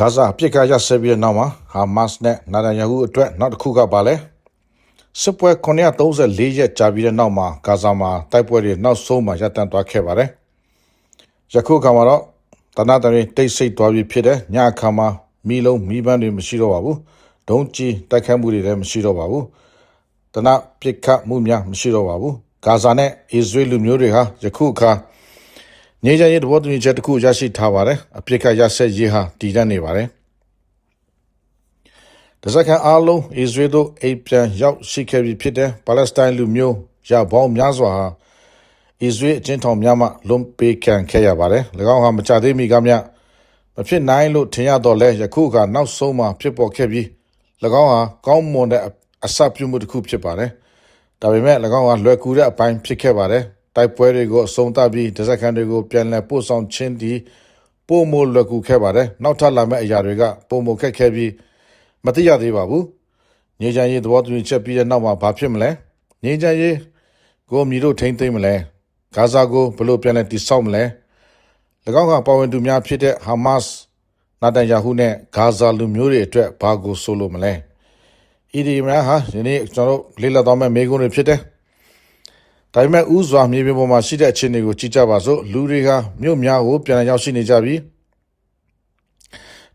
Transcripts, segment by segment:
ဂါဇာအပြစ်ကရဆက်ပြီးတဲ့နောက်မှာဟာမတ်စ်နဲ့နာဒန်ယာဟုအတွက်နောက်တစ်ခုကပါလဲစစ်ပွဲ934ရက်ကြာပြီးတဲ့နောက်မှာဂါဇာမှာတိုက်ပွဲတွေနောက်ဆုံးမှာရပ်တန့်သွားခဲ့ပါတယ်။ယခုအခါမှာတော့တနတ်တရီတိတ်ဆိတ်သွားပြီဖြစ်တဲ့ညအခါမှာမီးလုံးမီးပန်းတွေမရှိတော့ပါဘူး။ဒုံးကြီးတိုက်ခိုက်မှုတွေလည်းမရှိတော့ပါဘူး။တနတ်ပစ်ခတ်မှုများမရှိတော့ပါဘူး။ဂါဇာနဲ့အစ္စရေးလူမျိုးတွေဟာယခုအခါ ငြိမ်းချမ်းရေးသဘောတူညီချက်တစ်ခုရရှိထားပါတယ်အပြစ်ကရဆက်ရေးဟာတည်တတ်နေပါတယ်တစကန်အားလုံးအစ္စရေးတို့အိပ်ပြန်ရောက်ရှိခဲ့ပြီဖြစ်တဲ့ပါလက်စတိုင်းလူမျိုးရပေါင်းများစွာဟာအစ္စရေးအချင်းထောင်များမှလွန်ပေးခံခဲ့ရပါတယ်၎င်းဟာမကြသေးမီကမြမဖြစ်နိုင်လို့ထင်ရတော့လဲယခုကနောက်ဆုံးမှဖြစ်ပေါ်ခဲ့ပြီး၎င်းဟာကောင်းမွန်တဲ့အစပြုမှုတစ်ခုဖြစ်ပါတယ်ဒါပေမဲ့၎င်းဟာလွယ်ကူတဲ့အပိုင်းဖြစ်ခဲ့ပါတယ် တိုက်ပွဲတွေကိုအဆုံးသတ်ပြီးဒဇက်ခံတွေကိုပြန်လည်ပို့ဆောင်ခြင်းဒီပုံမလွယ်ကူခဲ့ပါတယ်နောက်ထပ်လာမယ့်အရာတွေကပုံမခက်ခဲပြီးမသိရသေးပါဘူးငြိမ်းချမ်းရေးသဘောတူညီချက်ပြီးတဲ့နောက်မှာဘာဖြစ်မလဲငြိမ်းချမ်းရေးကိုမြည်တို့ထိမ့်သိမ့်မလဲဂါဇာကိုဘယ်လိုပြန်လည်တည်ဆောက်မလဲ၎င်းကပါဝင်သူများဖြစ်တဲ့ဟာမတ်စ်နာတန်ယာဟုနဲ့ဂါဇာလူမျိုးတွေအတွက်ဘာကိုဆိုလိုမလဲဤဒီမဟာယနေ့ကျွန်တော်တို့လေ့လာတော့မယ့်မိကုန်းတွေဖြစ်တယ် ဒါပေမဲ့ဥစွာမြေပြင်ပေါ်မှာရှိတဲ့အခြေအနေကိုကြည့်ကြပါစို့လူတွေကမြို့များကိုပြန်လည်ရောက်ရှိနေကြပြီ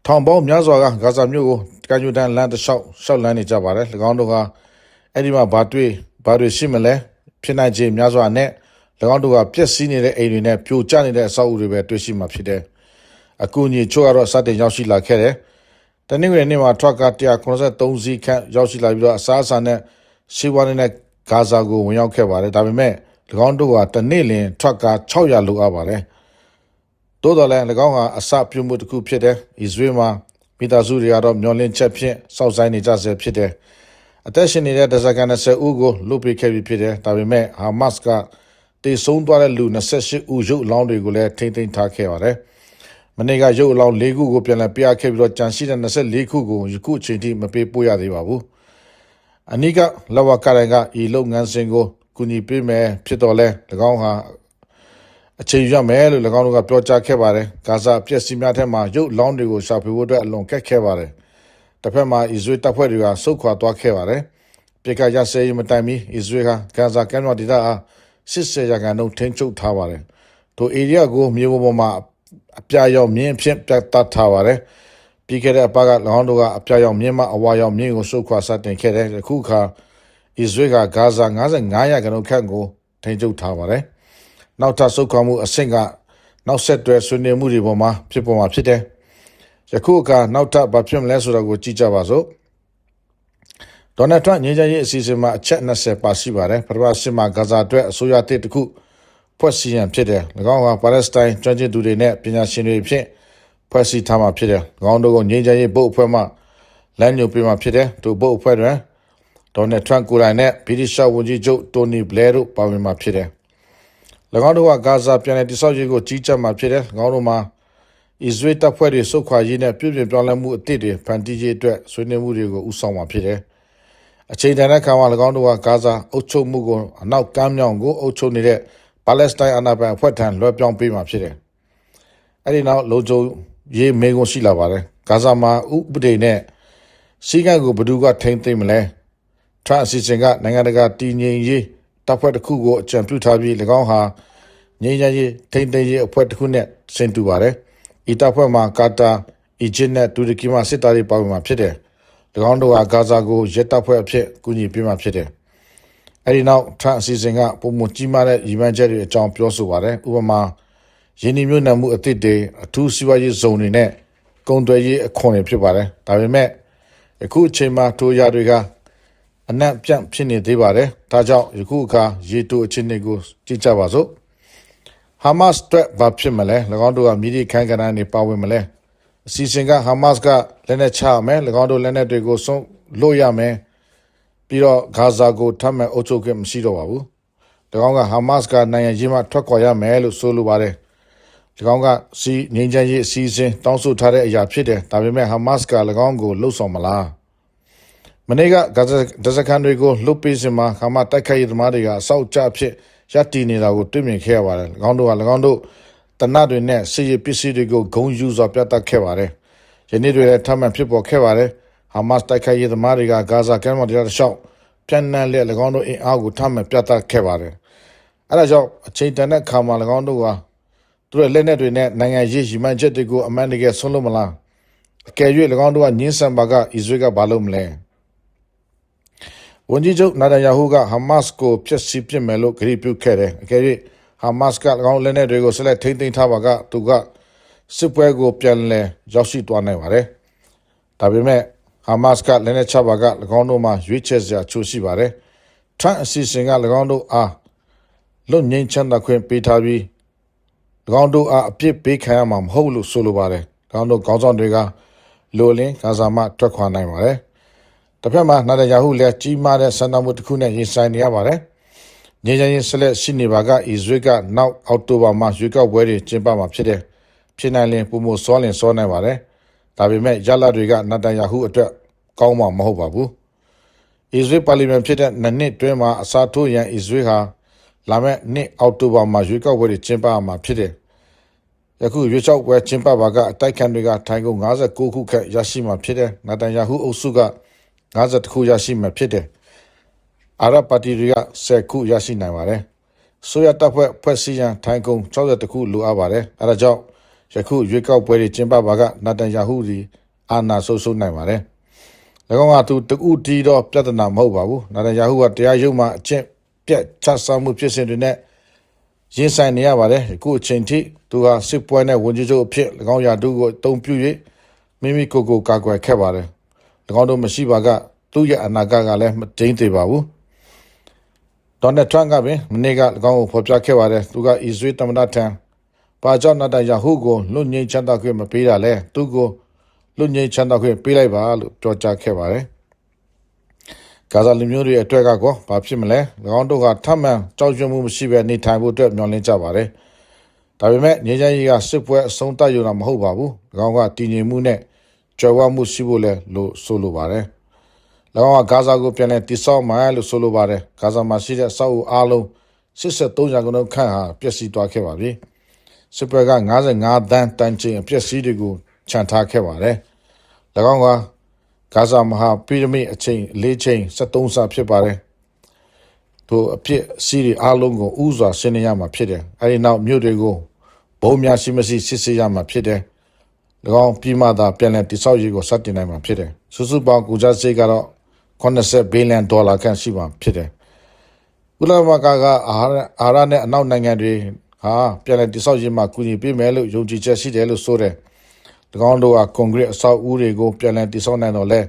ထောင်ပေါင်းများစွာကဂါဇာမြို့ကိုကံယူတန်လမ်းတစ်လျှောက်ရှောက်လန်းနေကြပါတယ်၎င်းတို့ကအဲ့ဒီမှာဘာတွေ့ဘာတွေရှိမလဲဖြစ်နိုင်ခြေများစွာနဲ့၎င်းတို့ကပြက်စီးနေတဲ့အိမ်တွေနဲ့ပြိုကျနေတဲ့အဆောက်အဦတွေပဲတွေ့ရှိမှာဖြစ်တယ်အကူအညီချို့ကတော့စတင်ရောက်ရှိလာခဲ့တယ်တနင်္ဂနွေနေ့မှာထရပ်က193စီးခန့်ရောက်ရှိလာပြီးတော့အစားအစာနဲ့ရှိဝါနဲ့ ဂါဇာကိုဝင်ရောက်ခဲ့ပါတယ်ဒါပေမဲ့၎င်းတို့ကတနေ့လင်ထရပ်က600လိုအပ်ပါတယ်တိုးတော်လည်း၎င်းဟာအစပြုမှုတစ်ခုဖြစ်တယ်အစ္စရေးမှာမိသားစုတွေကတော့မျောလင့်ချက်ဖြင့်စောက်ဆိုင်နေကြဆဲဖြစ်တယ်အသက်ရှင်နေတဲ့ဒဇကန်20ဦးကိုလွတ်ပေးခဲ့ပြီးဖြစ်တယ်ဒါပေမဲ့ဟာမတ်ကတေဆုံးသွားတဲ့လူ28ဦးရုပ်အလောင်းတွေကိုလည်းထိမ့်သိမ်းထားခဲ့ပါတယ်မနေ့ကရုပ်အလောင်း၄ခုကိုပြန်လည်ပြခဲ့ပြီးတော့ကြံရှိတဲ့24ခုကိုယခုအချိန်ထိမပေးပို့ရသေးပါဘူး အနိကလဝကရန်ကဤလုပ်ငန်းစဉ်ကိုကူညီပေးမယ်ဖြစ်တော်လဲ၎င်းဟာအချိန်ရမယ်လို့၎င်းတို့ကပြောကြားခဲ့ပါတယ်။ဂါဇာပြက်စီများထက်မှရုပ်လောင်းတွေကိုရှာဖွေဖို့အတွက်အလွန်ကက်ခဲပါတယ်။တစ်ဖက်မှာအစ္စရေးတပ်ဖွဲ့တွေကစုခွာသွားခဲ့ပါတယ်။ပြည်ကရစေးမတိုင်မီအစ္စရေးကဂါဇာကမ်းမြောင်ဒေသအား80ရာခိုင်နှုန်းထိန်းချုပ်ထားပါတယ်။ထိုဧရိယာကိုမြေပေါ်မှာအပြာရောင်မြင်းဖြင့်ပြတ်သားထားပါတယ်။ ပြီးခဲ့တဲ့အပတ်က၎င်းတို့ကအပြာရောင်မြင်းမှအဝါရောင်မြင်းကိုစုခွာစတင်ခဲ့တဲ့အခုခါအစ္စရေးကဂါဇာ55ရာခိုင်နှုန်းခန့်ကိုထိန်းချုပ်ထားပါတယ်။နောက်ထပ်ဆုတ်ခွာမှုအဆင့်ကနောက်ဆက်တွဲဆွေးနွေးမှုတွေပေါ်မှာဖြစ်ပေါ်မှာဖြစ်တယ်။ယခုအခါနောက်ထပ်ဘာဖြစ်မလဲဆိုတာကိုကြည့်ကြပါစို့။ဒေါ်နယ်ထရန့်ငြိမ်းချမ်းရေးအစီအစဉ်မှာအချက်20ပါရှိပါတယ်။ပထမရှင်းမှာဂါဇာအတွက်အစိုးရတစ်တစ်ခုဖွဲ့စည်းရန်ဖြစ်တယ်။၎င်းကပါလက်စတိုင်းကျွမ်းကျင်သူတွေနဲ့ပညာရှင်တွေဖြင့် ဖွဲ့စည်းထားမှာဖြစ်တယ်။၎င်းတို့ကိုငြိမ်းချမ်းရေးဘုတ်အဖွဲ့မှလမ်းညွှန်ပေးမှာဖြစ်တယ်။သူဘုတ်အဖွဲ့တွင်ဒေါ်နယ်ထရန့်ကိုယ်တိုင်နဲ့ဗြိတိရှဝန်ကြီးချုပ်တိုနီဘလဲတို့ပါဝင်မှာဖြစ်တယ်။၎င်းတို့ကဂါဇာပြည်နယ်တိစောက်ရေးကိုကြီးကြပ်မှာဖြစ်တယ်။၎င်းတို့မှာအစ္စရေးတပ်ဖွဲ့တွေစုခွာရေးနဲ့ပြည်ပြင်ပြောင်းလဲမှုအသစ်တွေဖန်တီးရေးအတွက်ဆွေးနွေးမှုတွေကိုဥဆောင်မှာဖြစ်တယ်။အချိန်တန်တဲ့ခါမှာ၎င်းတို့ကဂါဇာအုပ်ချုပ်မှုကိုအနောက်ကမ်းမြောင်ကိုအုပ်ချုပ်နေတဲ့ပါလက်စတိုင်းအာဏာပိုင်အဖွဲ့ထံလွှဲပြောင်းပေးမှာဖြစ်တယ်။အဲဒီနောက်လုံခြုံ ရေးမေးခွန်းရှိလာပါတယ်။ဂါဇာမှာဥပဒေနဲ့စီကံကိုဘယ်သူကထိမ့်သိမ့်မလဲ။ထရန့်အစီအစဉ်ကနိုင်ငံတကာတည်ငြိမ်ရေးတပ်ဖွဲ့တစ်ခုကိုအကြံပြုထားပြီး၎င်းဟာငြိမ်းချမ်းရေးထိန်းသိမ်းရေးအဖွဲ့တစ်ခုနဲ့ဆင်တူပါတယ်။ဤတပ်ဖွဲ့မှာကာတာ၊အီဂျစ်နဲ့တူရကီမှစစ်သားတွေပါဝင်မှာဖြစ်တယ်။၎င်းတို့ဟာဂါဇာကိုရဲတပ်ဖွဲ့အဖြစ်ကူညီပေးမှာဖြစ်တယ်။အဲဒီနောက်ထရန့်အစီအစဉ်ကပုံမှန်ကြီးမားတဲ့ရည်မှန်းချက်တွေအကြောင်းပြောဆိုပါတယ်။ဥပမာ ယင်းဒီမျိုးနံမှုအသစ်တွေအထူးစီးပွားရေးဇုံတွေနဲ့ကုန်သွယ်ရေးအခွန်တွေဖြစ်ပါတယ်။ဒါပေမဲ့အခုအချိန်မှာထိုရာတွေကအနက်ပြန့်ဖြစ်နေသေးပါတယ်။ဒါကြောင့်ယခုအခါရေတိုအခြေအနေကိုကြည့်ကြပါစို့။ဟာမတ်စ်အတွက်ဘာဖြစ်မလဲ။၎င်းတို့ကမိဒီခန်းကဏ္ဍနေပါဝင်မလဲ။အစီအစဉ်ကဟာမတ်စ်ကလက်နက်ချမယ်။၎င်းတို့လက်နက်တွေကိုဆုံးလို့ရမယ်။ပြီးတော့ဂါဇာကိုထပ်မံအုပ်ချုပ်ခွင့်မရှိတော့ပါဘူး။၎င်းကဟာမတ်စ်ကနိုင်ငံရေးမှထွက်ခွာရမယ်လို့ဆိုလိုပါတယ်။၎ င်းကစီငင်းချမ်းရေးအစီအစဉ်တောင်းဆိုထားတဲ့အရာဖြစ်တယ်။ဒါပေမဲ့ဟာမတ်စ်က၎င်းကိုလှုပ်ဆောင်မလား။မနေ့ကဂါဇာဒဇကန်တွေကိုလွတ်ပေးစမှာခါမတိုက်ခိုက်ရေးသမားတွေကအဆောက်ကြဖြစ်ရပ်တည်နေတာကိုတွေ့မြင်ခဲ့ရပါတယ်။၎င်းတို့က၎င်းတို့တနတ်တွေနဲ့စစ်ရေးပစ္စည်းတွေကိုဂုံယူစွာပြတ်တက်ခဲ့ပါတယ်။ယနေ့တွေလည်းထပ်မံဖြစ်ပေါ်ခဲ့ပါတယ်ဟာမတ်စ်တိုက်ခိုက်ရေးသမားတွေကဂါဇာကမ်းမြောင်ဒေသတစ်လျှောက်ပြန်နှံလျက်၎င်းတို့အင်အားကိုထပ်မံပြသခဲ့ပါတယ်အဲဒါကြောင့်အချိန်တန်တဲ့ခါမှာ၎င်းတို့က သူတို့လက်နက်တွေနဲ့နိုင်ငံရေးရည်မှန်းချက်တွေကိုအမှန်တကယ်ဆုံးလို့မလားအကယ်၍၎င်းတို့ကညှင်းဆန်ပါကအစ္စရေးကဘာလုပ်မလဲဝန်ကြီးချုပ်နာဒန်ယာဟုကဟာမတ်စ်ကိုဖျက်ဆီးပစ်မယ်လို့ကြေညာပြုခဲ့တယ်အကယ်၍ဟာမတ်စ်က၎င်းလက်နက်တွေကိုဆက်လက်ထိန်းသိမ်းထားပါကသူကစစ်ပွဲကိုပြန်လည်ရောက်ရှိသွားနိုင်ပါတယ်ဒါပေမဲ့ဟာမတ်စ်ကလက်နက်ချပါက၎င်းတို့မှာရွေးချယ်စရာချိုးရှိပါတယ်ထရန့်အစီအစဉ်က၎င်းတို့အားလွတ်ငင်းချမ်းသာခွင့်ပေးထားပြီး၎ င်းတို့အားအပြစ်ပေးခံရမှာမဟုတ်လို့ဆိုလိုပါတယ်၎င်းတို့ခေါင်းဆောင်တွေကလိုလင်းဂါဇာမှထွက်ခွာနိုင်ပါတယ်တစ်ဖက်မှာနာဒယာဟုလည်းကြီးမားတဲ့ဆန္ဒမှုတစ်ခုနဲ့ရင်ဆိုင်နေရပါတယ်ငြိမ်းချမ်းရေးဆက်လက်ရှိနေပါကအစ္စရေးကနောက်အောက်တိုဘာမှာရွေးကောက်ပွဲတွေကျင်းပမှာဖြစ်တယ်ဖြစ်နိုင်ရင်ပုံမစောလင်စောနိုင်ပါတယ်ဒါပေမဲ့ရလဒ်တွေကနာဒယာဟုအတွက်ကောင်းမှာမဟုတ်ပါဘူးအစ္စရေးပါလီမန်ဖြစ်တဲ့နှစ်နှစ်တွင်းမှာအစားထိုးရန်အစ္စရေးဟာ လာမယ့်နှစ်အောက်တိုဘာမှာရွေးကောက်ပွဲတွေကျင်းပမှာဖြစ်တယ်ယခုရွေးကောက်ပွဲကျင်းပပါကအတိုက်ခံတွေကထိုင်ကုန်59ခုခန့်ရရှိမှာဖြစ်တယ်နာတန်ယာဟုအုပ်စုက50ခုရရှိမှာဖြစ်တယ်အာရဗ်ပါတီတွေက10ခုရရှိနိုင်ပါတယ်ဆိုရတပ်ဖွဲ့ဖွဲ့စည်းရန်ထိုင်ကုန်60ခုလိုအပ်ပါတယ်အဲဒါကြောင့်ယခုရွေးကောက်ပွဲတွေကျင်းပပါကနာတန်ယာဟုဒီအာဏာဆုပ်ဆုပ်နိုင်ပါတယ်၎င်းကသူတူတီတော့ပြဿနာမဟုတ်ပါဘူးနာတန်ယာဟုကတရားရုံးမှာအကျင့် ပြတ်ချဆောင်မှုဖြစ်စဉ်တွေနဲ့ရင်ဆိုင်နေရပါတယ်အခုအချိန်ထိသူဟာစစ်ပွဲနဲ့ဝန်ကြီးချုပ်အဖြစ်၎င်းရာထူးကိုအသုံးပြု၍မိမိကိုယ်ကိုကာကွယ်ခဲ့ပါတယ်၎င်းတို့မရှိပါကသူ့ရဲ့အနာဂတ်ကလည်းမတိမ်သေးပါဘူးဒေါ်နယ်ထရန့်ကပင်မနေ့က၎င်းကိုဖော်ပြခဲ့ပါတယ်သူကအစ္စရေးသမ္မတထံဘာကြောင့်နာတယာဟုကိုလွတ်ငြိမ်းချမ်းသာခွင့်မပေးတာလဲသူကိုလွတ်ငြိမ်းချမ်းသာခွင့်ပေးလိုက်ပါလို့ပြောကြားခဲ့ပါတယ် ဂါဇာလူမျိုးတွေအတွက်ကကောဘာဖြစ်မလဲ၎င်းတို့ကထပ်မံကြောက်ရွံ့မှုမရှိဘဲနေထိုင်ဖို့အတွက်မျှော်လင့်ကြပါတယ်ဒါပေမဲ့ငြိမ်းချမ်းရေးကစစ်ပွဲအဆုံးသတ်ရုံနဲ့မဟုတ်ပါဘူး၎င်းကတည်ငြိမ်မှုနဲ့ကြွယ်ဝမှုရှိဖို့လဲလို့ဆိုလိုပါတယ်၎င်းကဂါဇာကိုပြန်လည်တိဆောက်မှလို့ဆိုလိုပါတယ်ဂါဇာမှာရှိတဲ့အဆောက်အဦအားလုံး83ရာခိုင်နှုန်းခန့်ဟာပျက်စီးသွားခဲ့ပါပြီစစ်ပွဲက55တန်းတန်ချိန်အပျက်စီးတွေကိုခြံထားခဲ့ပါတယ်၎င်းက ဂါဇာမဟာပိရမစ်အချိန်၄ချိန်73ဆဖြစ်ပါတယ်သူအဖြစ်စီးရီအားလုံးကိုဥစွာရှင်းနေရမှာဖြစ်တယ်အဲဒီနောက်မြို့တွေကိုဘုံများရှိမရှိစစ်ဆေးရမှာဖြစ်တယ်၎င်းပြည်မှသာပြန်လည်တိစောက်ရေးကိုစတင်နိုင်မှာဖြစ်တယ်စုစုပေါင်းကူကြစိတ်ကတော့80ဘီလီယံဒေါ်လာခန့်ရှိမှာဖြစ်တယ်ဥလမကကအာဟာရအာရနဲ့အနောက်နိုင်ငံတွေဟာပြန်လည်တိစောက်ရေးမှာကူညီပေးမယ်လို့ယုံကြည်ချက်ရှိတယ်လို့ဆိုတယ်၎ င်းတို့ကကွန်ကရစ်အဆောက်အဦတွေကိုပြန်လည်တည်ဆောက်နိုင်တော့လဲ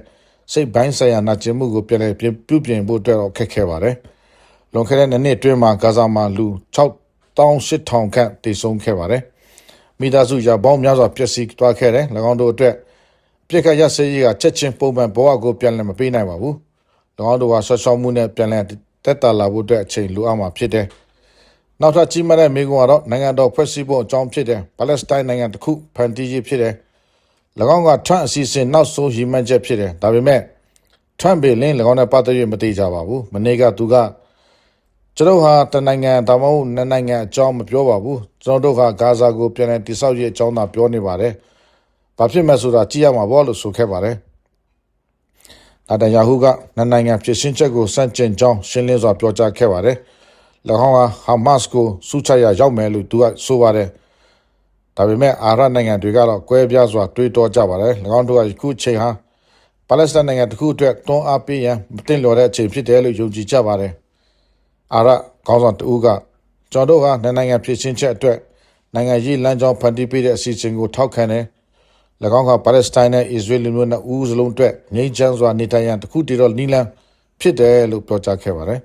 စိတ်ပိုင်းဆိုင်ရာနာကျင်မှုကိုပြန်လည်ပြုပြင်ဖို့အတွက်တော့ခက်ခဲပါတယ်။လွန်ခဲ့တဲ့နှစ်အတွင်းမှာဂါဇာမှာလူ6800ခန့်တည်ဆုံးခဲ့ပါတယ်။မိသားစုရပေါင်းများစွာပျက်စီးသွားခဲ့တယ်၎င်းတို့အတွက်ပြစ်ခတ်ရစေးကြီးကချက်ချင်းပုံမှန်ဘဝကိုပြန်လည်မပေးနိုင်ပါဘူး။၎င်းတို့ကဆွဆောက်မှုနဲ့ပြန်လည်တက်တာလာဖို့အတွက်အချိန်လိုအပ်မှာဖြစ်တယ်။နောက်ထပ်ကြီးမားတဲ့မိကွန်းကတော့နိုင်ငံတော်ဖွဲ့စည်းဖို့အကြောင်းဖြစ်တယ်။ပါလက်စတိုင်းနိုင်ငံတစ်ခုဖန်တီးရေးဖြစ်တယ်။၎ င်းကထရန့်အစီအစဉ်နောက်ဆုံးရည်မှန်းချက်ဖြစ်တယ်ဒါပေမဲ့ထရန့်ပေလင်း၎င်းနဲ့ပတ်သက်၍မသိကြပါဘူးမနေ့ကသူကကျွန်တော်ဟာတနိုင်ငံဒါမှမဟုတ်နှစ်နိုင်ငံအကြောင်းမပြောပါဘူးကျွန်တော်တို့ဟာဂါဇာကိုပြန်လည်တိဆောက်ရေးအကြောင်းသာပြောနေပါတယ်ဘာဖြစ်မဲ့ဆိုတာကြည့်ရမှာပေါ့လို့ဆိုခဲ့ပါတယ်နာတန်ယာဟုကနှစ်နိုင်ငံဖြစ်ရှင်းချက်ကိုစန့်ကျင်ကြောင်းရှင်းလင်းစွာပြောကြားခဲ့ပါတယ်၎င်းဟာဟာမတ်စ်ကိုစုချရရောက်မယ်လို့သူကဆိုပါတယ် ဒါပေမဲ့အာရနိုင်ငံတွေကတော့ကွဲပြားစွာတွေးတောကြပါတယ်၎င်းတို့ကယခုချိန်ဟာပါလက်စတိုင်းနိုင်ငံတစ်ခုအတွက်တွန်းအားပေးရန်မတင်လျော်တဲ့အချိန်ဖြစ်တယ်လို့ယုံကြည်ကြပါတယ်အာရခေါင်းဆောင်တူကကျွန်တော်တို့ဟာနိုင်ငံဖြစ်ချင်းချက်အတွက်နိုင်ငံရေးလမ်းကြောင်းဖန်တီးပေးတဲ့အစီအစဉ်ကိုထောက်ခံတယ်၎င်းကပါလက်စတိုင်းနဲ့အစ္စရေးလူမျိုးနဲ့ဦးစလုံးအတွက်ငြိမ်းချမ်းစွာနေထိုင်ရန်တခုတည်းတော့နီလန်ဖြစ်တယ်လို့ပြောကြားခဲ့ပါတယ်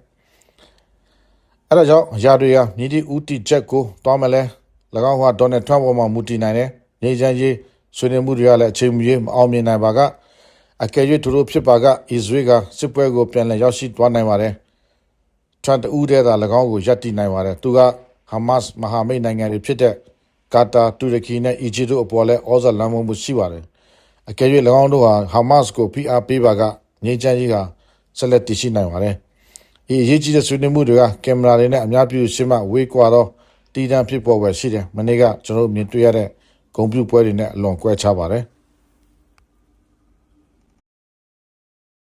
အဲဒါကြောင့်ယာတွေဟာမြည်တီဦးတီချက်ကိုတွားမလဲ၎ င်းကဒေါ်နယ်ထရန့်ပေါ်မှာမူတည်နိုင်တယ်။နေချမ်းကြီးဆွေးနွေးမှုတွေကလည်းအချိန်မရွေးမအောင်မြင်နိုင်ပါကအကယ်၍သူတို့ဖြစ်ပါကအစ္စရေးကစစ်ပွဲကိုပြန်လည်ရောက်ရှိသွားနိုင်ပါတယ်။ထရန့်တူးတဲ့သာ၎င်းကိုရပ်တည်နိုင်ပါတယ်။သူကဟာမတ်မဟာမိတ်နိုင်ငံတွေဖြစ်တဲ့ကာတာတူရကီနဲ့အီဂျစ်တို့အပေါ်လည်းဩဇာလွှမ်းမိုးမှုရှိပါတယ်။အကယ်၍၎င်းတို့ဟာဟာမတ်ကိုဖိအားပေးပါကငြိမ်းချမ်းရေးကဆက်လက်တည်ရှိနိုင်ပါတယ်။ဒီအရေးကြီးတဲ့ဆွေးနွေးမှုတွေကကင်မရာတွေနဲ့အများပြည်ရှင်းမှဝေးကွာတော့ တည်တံ့ဖြစ်ပေါ်ွယ်ရှိတယ်မနေ့ကကျွန်တော်မြင်တွေ့ရတဲ့ဂုံပြူပွဲတွေနဲ့အလွန်ကွဲခြားပါတယ်။